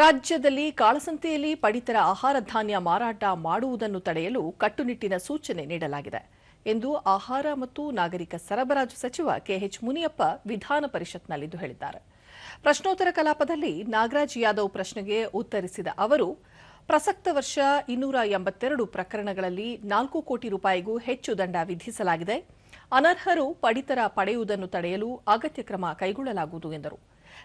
ರಾಜ್ಯದಲ್ಲಿ ಕಾಳಸಂತೆಯಲ್ಲಿ ಪಡಿತರ ಆಹಾರ ಧಾನ್ಯ ಮಾರಾಟ ಮಾಡುವುದನ್ನು ತಡೆಯಲು ಕಟ್ಟುನಿಟ್ಟಿನ ಸೂಚನೆ ನೀಡಲಾಗಿದೆ ಎಂದು ಆಹಾರ ಮತ್ತು ನಾಗರಿಕ ಸರಬರಾಜು ಸಚಿವ ಕೆಎಚ್ ಮುನಿಯಪ್ಪ ವಿಧಾನ ಪರಿಷತ್ನಲ್ಲಿಂದು ಹೇಳಿದ್ದಾರೆ. ಪ್ರಶ್ನೋತ್ತರ ಕಲಾಪದಲ್ಲಿ ನಾಗರಾಜ್ ಯಾದವ್ ಪ್ರಶ್ನೆಗೆ ಉತ್ತರಿಸಿದ ಅವರು, ಪ್ರಸಕ್ತ ವರ್ಷ ಇನ್ನೂರ ಎಂಬತ್ತೆರಡು ಪ್ರಕರಣಗಳಲ್ಲಿ ನಾಲ್ಕು ಕೋಟಿ ರೂಪಾಯಿಗೂ ಹೆಚ್ಚು ದಂಡ ವಿಧಿಸಲಾಗಿದೆ. ಅನರ್ಹರು ಪಡಿತರ ಪಡೆಯುವುದನ್ನು ತಡೆಯಲು ಅಗತ್ಯ ಕ್ರಮ ಕೈಗೊಳ್ಳಲಾಗುವುದು ಎಂದರು.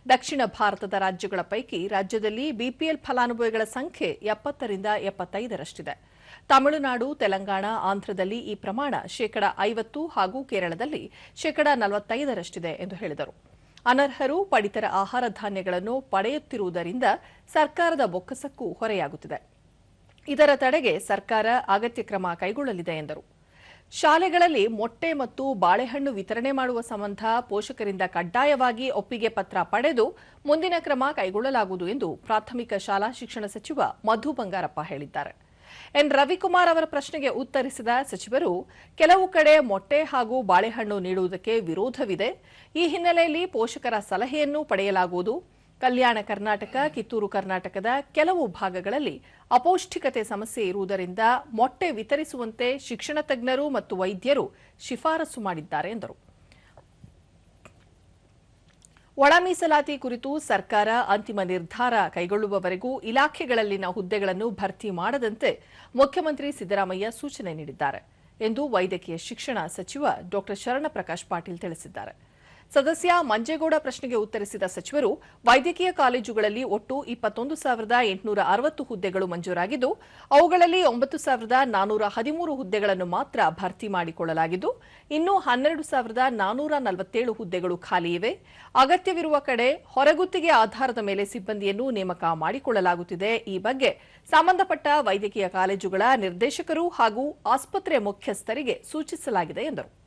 ದಕ್ಷಿಣ ಭಾರತದ ರಾಜ್ಯಗಳ ಪೈಕಿ ರಾಜ್ಯದಲ್ಲಿ ಬಿಪಿಎಲ್ ಫಲಾನುಭವಿಗಳ ಸಂಖ್ಯೆ ಎಪ್ಪತ್ತರಿಂದ ಎಪ್ಪತ್ತೈದರಷ್ಟಿದೆ. ತಮಿಳುನಾಡು, ತೆಲಂಗಾಣ, ಆಂಧ್ರದಲ್ಲಿ ಈ ಪ್ರಮಾಣ ಶೇಕಡ ಐವತ್ತು ಹಾಗೂ ಕೇರಳದಲ್ಲಿ ಶೇಕಡ ನಲವತ್ತೈದರಷ್ಟಿದೆ ಎಂದು ಹೇಳಿದರು. ಅನರ್ಹರು ಪಡಿತರ ಆಹಾರ ಧಾನ್ಯಗಳನ್ನು ಪಡೆಯುತ್ತಿರುವುದರಿಂದ ಸರ್ಕಾರದ ಬೊಕ್ಕಸಕ್ಕೂ ಹೊರೆಯಾಗುತ್ತಿದೆ. ಇದರ ತಡೆಗೆ ಸರ್ಕಾರ ಅಗತ್ಯ ಕ್ರಮ ಕೈಗೊಳ್ಳಲಿದೆ ಎಂದರು. ಶಾಲೆಗಳಲ್ಲಿ ಮೊಟ್ಟೆ ಮತ್ತು ಬಾಳೆಹಣ್ಣು ವಿತರಣೆ ಮಾಡುವ ಸಂಬಂಧ ಪೋಷಕರಿಂದ ಕಡ್ಡಾಯವಾಗಿ ಒಪ್ಪಿಗೆ ಪತ್ರ ಪಡೆದು ಮುಂದಿನ ಕ್ರಮ ಕೈಗೊಳ್ಳಲಾಗುವುದು ಎಂದು ಪ್ರಾಥಮಿಕ ಶಾಲಾ ಶಿಕ್ಷಣ ಸಚಿವ ಮಧು ಬಂಗಾರಪ್ಪ ಹೇಳಿದ್ದಾರೆ. ಎನ್. ರವಿಕುಮಾರ್ ಅವರ ಪ್ರಶ್ನೆಗೆ ಉತ್ತರಿಸಿದ ಸಚಿವರು, ಕೆಲವು ಕಡೆ ಮೊಟ್ಟೆ ಹಾಗೂ ಬಾಳೆಹಣ್ಣು ನೀಡುವುದಕ್ಕೆ ವಿರೋಧವಿದೆ. ಈ ಹಿನ್ನೆಲೆಯಲ್ಲಿ ಪೋಷಕರ ಸಲಹೆಯನ್ನು ಪಡೆಯಲಾಗುವುದು. ಕಲ್ಯಾಣ ಕರ್ನಾಟಕ, ಕಿತ್ತೂರು ಕರ್ನಾಟಕದ ಕೆಲವು ಭಾಗಗಳಲ್ಲಿ ಅಪೌಷ್ಟಿಕತೆ ಸಮಸ್ಯೆ ಇರುವುದರಿಂದ ಮೊಟ್ಟೆ ವಿತರಿಸುವಂತೆ ಶಿಕ್ಷಣ ತಜ್ಞರು ಮತ್ತು ವೈದ್ಯರು ಶಿಫಾರಸು ಮಾಡಿದ್ದಾರೆ ಎಂದರು. ಒಳ ಮೀಸಲಾತಿ ಕುರಿತು ಸರ್ಕಾರ ಅಂತಿಮ ನಿರ್ಧಾರ ಕೈಗೊಳ್ಳುವವರೆಗೂ ಇಲಾಖೆಗಳಲ್ಲಿನ ಹುದ್ದೆಗಳನ್ನು ಭರ್ತಿ ಮಾಡದಂತೆ ಮುಖ್ಯಮಂತ್ರಿ ಸಿದ್ದರಾಮಯ್ಯ ಸೂಚನೆ ನೀಡಿದ್ದಾರೆ ಎಂದು ವೈದ್ಯಕೀಯ ಶಿಕ್ಷಣ ಸಚಿವ ಡಾ ಶರಣಪ್ರಕಾಶ್ ಪಾಟೀಲ್ ತಿಳಿಸಿದ್ದಾರೆ. ಸದಸ್ಯ ಮಂಜೇಗೌಡ ಪ್ರಶ್ನೆಗೆ ಉತ್ತರಿಸಿದ ಸಚಿವರು, ವೈದ್ಯಕೀಯ ಕಾಲೇಜುಗಳಲ್ಲಿ ಒಟ್ಟು ಇಪ್ಪತ್ತೊಂದು ಸಾವಿರದ ಎಂಟುನೂರ ಅರವತ್ತು ಹುದ್ದೆಗಳು ಮಂಜೂರಾಗಿದ್ದು, ಅವುಗಳಲ್ಲಿ ಒಂಬತ್ತು ಸಾವಿರದ ನಾನೂರ ಹದಿಮೂರು ಹುದ್ದೆಗಳನ್ನು ಮಾತ್ರ ಭರ್ತಿ ಮಾಡಿಕೊಳ್ಳಲಾಗಿದ್ದು, ಇನ್ನು ಹನ್ನೆರಡು ಸಾವಿರದ ನಾನೂರ ನಲವತ್ತೇಳು ಹುದ್ದೆಗಳು ಖಾಲಿ ಇವೆ. ಅಗತ್ಯವಿರುವ ಕಡೆ ಹೊರಗುತ್ತಿಗೆ ಆಧಾರದ ಮೇಲೆ ಸಿಬ್ಬಂದಿಯನ್ನು ನೇಮಕ ಮಾಡಿಕೊಳ್ಳಲಾಗುತ್ತಿದೆ. ಈ ಬಗ್ಗೆ ಸಂಬಂಧಪಟ್ಟ ವೈದ್ಯಕೀಯ ಕಾಲೇಜುಗಳ ನಿರ್ದೇಶಕರು ಹಾಗೂ ಆಸ್ಪತ್ರೆ ಮುಖ್ಯಸ್ಥರಿಗೆ ಸೂಚಿಸಲಾಗಿದೆ ಎಂದರು.